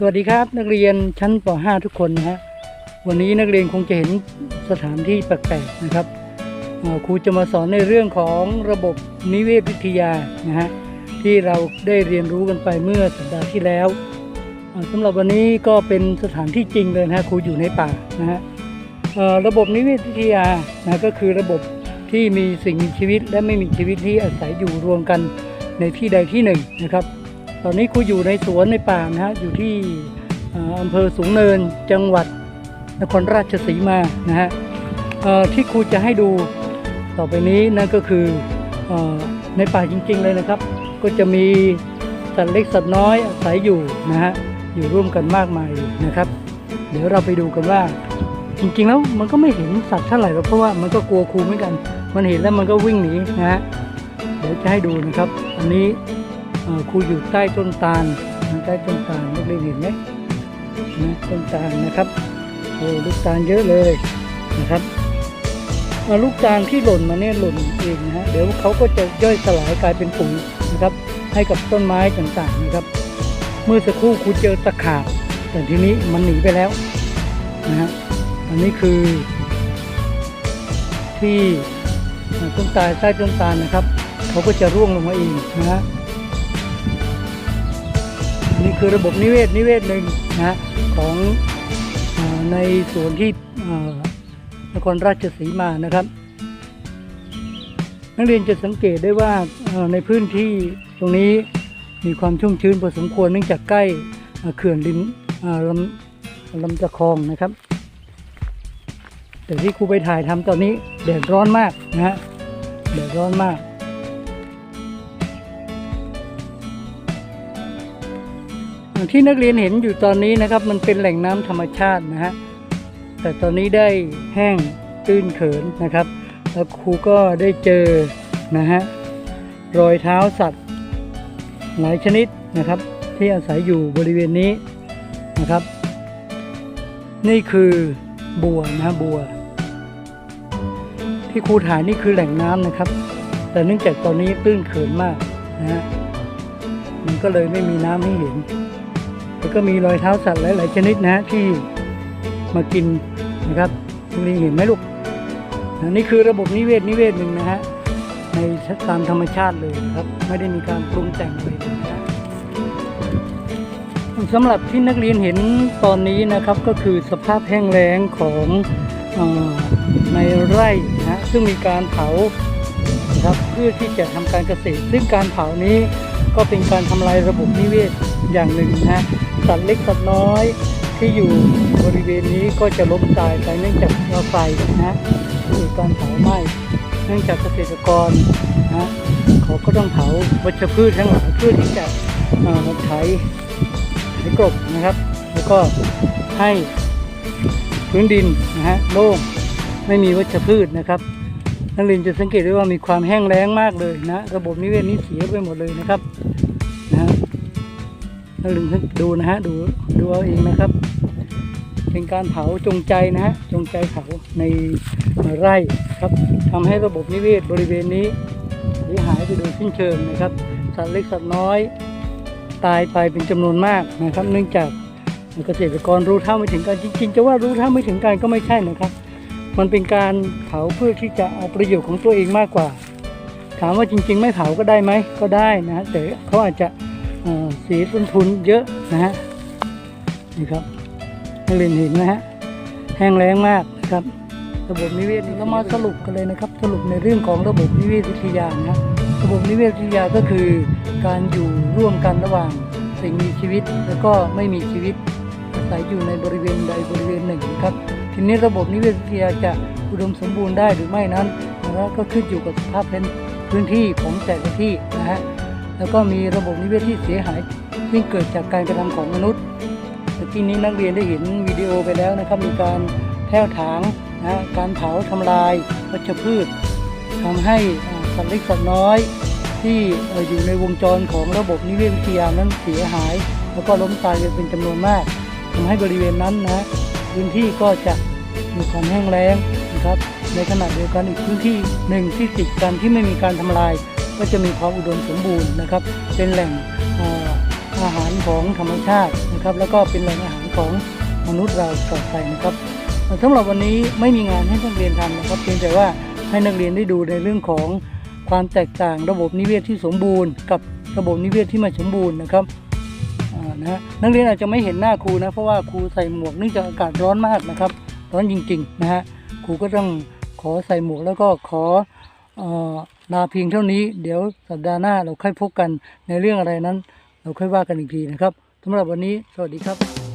สวัสดีครับนักเรียนชั้นป .5 ทุกคนนะฮะวันนี้นักเรียนคงจะเห็นสถานที่แปลกๆนะครับครูจะมาสอนในเรื่องของระบบนิเวศวิทยานะฮะที่เราได้เรียนรู้กันไปเมื่อสัปดาห์ที่แล้วสำหรับวันนี้ก็เป็นสถานที่จริงเลยนะครูอยู่ในป่านะฮะระบบนิเวศวิทยานะก็คือระบบที่มีสิ่งมีชีวิตและไม่มีชีวิตที่อาศัยอยู่รวมกันในที่ใดที่หนึ่งนะครับ ตอนนี้ครูอยู่ในสวนในป่านะฮะอยู่ที่อำเภอสูงเนินจังหวัดนครราชสีมานะฮะที่ครูจะให้ดูต่อไปนี้นั่นก็คืออในป่าจริง ๆ เลยนะครับ ก็จะมีสัตว์เล็กสัตว์น้อยอาศัยอยู่นะฮะอยู่ร่วมกันมากมายนะครับ เดี๋ยวเราไปดูกันว่า จริงๆแล้วมันก็ไม่เห็นสัตว์เท่าไหร่หรอกเพราะว่ามันก็กลัวครูเหมือนกัน มันเห็นแล้วมันก็วิ่งหนีนะฮะเดี๋ยวจะให้ดูนะครับ อันนี้ ครูอยู่ใต้ต้นตาลใต้ต้นตาลนักเรียนเห็นไหมนะต้นตาลนะครับโอ้ลูกตาลเยอะเลยนะครับลูกตาลที่หล่นมาเนี่ยหล่นเองนะฮะเดี๋ยวเขาก็จะย่อยสลายกลายเป็นปุ๋ยนะครับ ให้กับต้นไม้ต่างๆนะครับ เมื่อสักครู่ครูเจอตะขาบแต่ทีนี้มันหนีไปแล้วนะฮะอันนี้คือ ที่ต้นตาลใต้ต้นตาลนะครับ เขาก็จะร่วงลงมาเองนะฮะ นี่คือระบบนิเวศนิเวศหนึ่งนะของอในส่วนที่นครราชสีมานะครับ นักเรียนจะสังเกตได้ว่าในพื้นที่ตรงนี้มีความชุ่มชื้นพอสมควรเนื่องจากใกล้เขื่อนริมลำลำตะคองนะครับ แต่ที่ครูไปถ่ายทำตอนนี้แดดร้อนมากนะฮะแดดร้อนมาก ที่นักเรียนเห็นอยู่ตอนนี้นะครับ มันเป็นแหล่งน้ำธรรมชาตินะฮะแต่ตอนนี้ได้แห้งตื้นเขินนะครับ แล้วครูก็ได้เจอนะฮะรอยเท้าสัตว์ หลายชนิดนะครับ ที่อาศัยอยู่บริเวณนี้นะครับ นี่คือบัวนะฮะบัว ที่ครูถ่ายนี่คือแหล่งน้ำนะครับ แต่เนื่องจากตอนนี้ตื้นเขินมากนะฮะมันก็เลยไม่มีน้ำให้เห็น แล้วก็มีรอยเท้าสัตว์หลาย ๆ ชนิดนะฮะที่มากินนะครับนี่เห็นไหมลูกนะนี่คือระบบนิเวศนิเวศหนึ่งนะฮะในตามธรรมชาติเลยนะครับไม่ได้มีการปรุงแต่งเลยนะฮะสำหรับที่นักเรียนเห็นตอนนี้นะครับก็คือสภาพแห้งแล้งของอในไร่นะฮะซึ่งมีการเผานะครับเพื่อที่จะทำการเกษตร ซึ่งการเผานี้ก็เป็นการทำลายระบบนิเวศอย่างหนึ่งนะ สัตว์เล็กสัตว์น้อย ที่อยู่บริเวณนี้ก็จะล้มตายไปเนื่องจากเราไฟนะฮะหรือการเผาไหม้เนื่องจากเกษตรกรนะฮะเขาก็ต้องเผาวัชพืชทั้งหลายเพื่อที่จะเอ่อไถไถกบนะครับ แล้วก็ให้พื้นดินนะฮะโล่งไม่มีวัชพืชนะครับนักเรียนจะสังเกตได้ว่ามีความแห้งแล้งมากเลยนะ ระบบนิเวศนี้เสียไปหมดเลยนะครับนะฮะ นักเรียนดูนะฮะดูดูเอาเองนะครับ เป็นการเผาจงใจนะฮะจงใจเผาในไร่ครับทำให้ระบบนิเวศบริเวณนี้เสียหายไปโดยสิ้นเชิงนะครับ สัตว์เล็กสัตว์น้อย ตายไปเป็นจำนวนมากนะครับ เนื่องจากเกษตรกรรู้เท่าไม่ถึงการจริง ๆ จะว่ารู้เท่าไม่ถึงการก็ไม่ใช่นะครับ มันเป็นการเผาเพื่อที่จะเอาประโยชน์ของตัวเองมากกว่า ถามว่าจริง ๆ ไม่เผาก็ได้ไหมก็ได้นะฮะแต่เขาอาจจะ สีต้นทุนเยอะนะฮะนี่ครับนักเรียนห็นนะฮะแห้งแล้งมากนะครับ ระบบนิเวศน์เรามาสรุปกันเลยนะครับ สรุปในเรื่องของระบบนิเวศวิทยานะระบบนิเวศวิทยาก็คือ การอยู่ร่วมกันระหว่างสิ่งมีชีวิต แล้วก็ไม่มีชีวิตอาศัยอยู่ในบริเวณใดบริเวณหนึ่งนะครับ ทีนี้ระบบนิเวศวิทยาจะอุดมสมบูรณ์ได้หรือไม่นั้นนะก็ขึ้นอยู่กับสภาพพื้นที่ของแต่ละที่นะฮะ แล้วก็มีระบบนิเวศที่เสียหายซึ่งเกิดจากการกระทำของมนุษย์เมื่นี้นักเรียนได้เห็นวิดีโอไปแล้วนะครับ มีการแผ่วถางนะการเผาทำลายวัชพืชทำให้สัตว์เล็กสัตว์น้อย ที่อยู่ในวงจรของระบบนิเวศวิทยานั้นเสียหาย แล้วก็ล้มตายเป็นจำนวนมากทำให้บริเวณนั้นนะพื้นที่ก็จะมีความแห้งแล้งนะครับในขณะเดียวกันอีกพื้นที่หนึ่งที่ติดกันที่ไม่มีการทำลาย ก็จะมีความอุดมสมบูรณ์นะครับ เป็นแหล่งอาหารของธรรมชาตินะครับ แล้วก็เป็นแหล่งอาหารของมนุษย์เราต่อไปนะครับสำหรับวันนี้ไม่มีงานให้นักเรียนทำนะครับ เพียงแต่ว่าให้นักเรียนได้ดูในเรื่องของความแตกต่างระบบนิเวศที่สมบูรณ์ กับระบบนิเวศที่ไม่สมบูรณ์นะครับนะนักเรียนอาจจะไม่เห็นหน้าครูนะ เพราะว่าครูใส่หมวกเนื่องจากอากาศร้อนมากนะครับ ร้อนจริงๆนะฮะครูก็ต้องขอใส่หมวกแล้วก็ขออ ลาเพียงเท่านี้ เดี๋ยวสัปดาห์หน้าเราค่อยพบกันในเรื่องอะไรนั้น เราค่อยว่ากันอีกทีนะครับสำหรับวันนี้ สวัสดีครับ